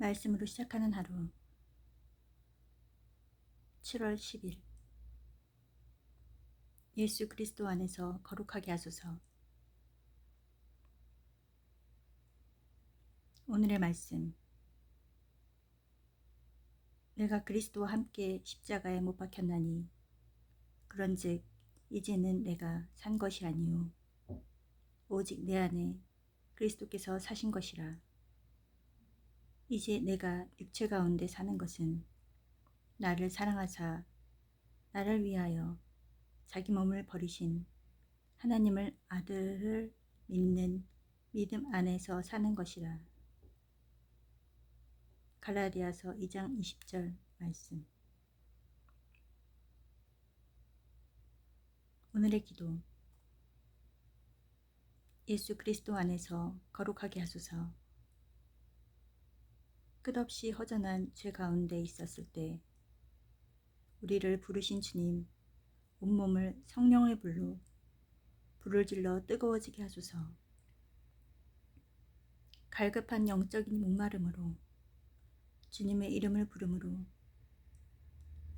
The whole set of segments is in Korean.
말씀으로 시작하는 하루. 7월 10일. 예수 그리스도 안에서 거룩하게 하소서. 오늘의 말씀. 내가 그리스도와 함께 십자가에 못 박혔나니 그런즉 이제는 내가 산 것이 아니요 오직 내 안에 그리스도께서 사신 것이라 이제 내가 육체 가운데 사는 것은 나를 사랑하사 나를 위하여 자기 몸을 버리신 하나님을 아들을 믿는 믿음 안에서 사는 것이라. 갈라디아서 2장 20절 말씀. 오늘의 기도. 예수 그리스도 안에서 거룩하게 하소서. 끝없이 허전한 죄 가운데 있었을 때 우리를 부르신 주님 온몸을 성령의 불로 불을 질러 뜨거워지게 하소서. 갈급한 영적인 목마름으로 주님의 이름을 부름으로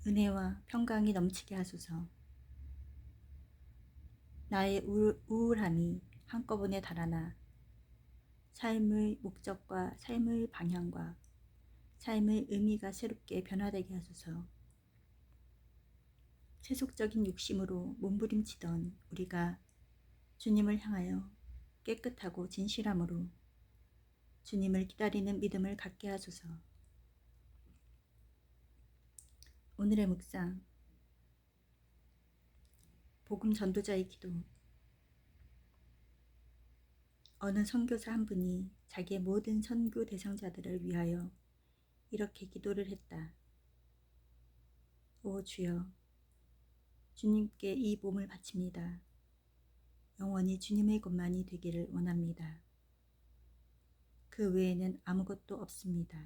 은혜와 평강이 넘치게 하소서. 나의 우울함이 한꺼번에 달아나 삶의 목적과 삶의 방향과 삶의 의미가 새롭게 변화되게 하소서. 세속적인 욕심으로 몸부림치던 우리가 주님을 향하여 깨끗하고 진실함으로 주님을 기다리는 믿음을 갖게 하소서. 오늘의 묵상 복음 전도자의 기도 어느 선교사 한 분이 자기의 모든 선교 대상자들을 위하여 이렇게 기도를 했다. 오 주여, 주님께 이 몸을 바칩니다. 영원히 주님의 것만이 되기를 원합니다. 그 외에는 아무것도 없습니다.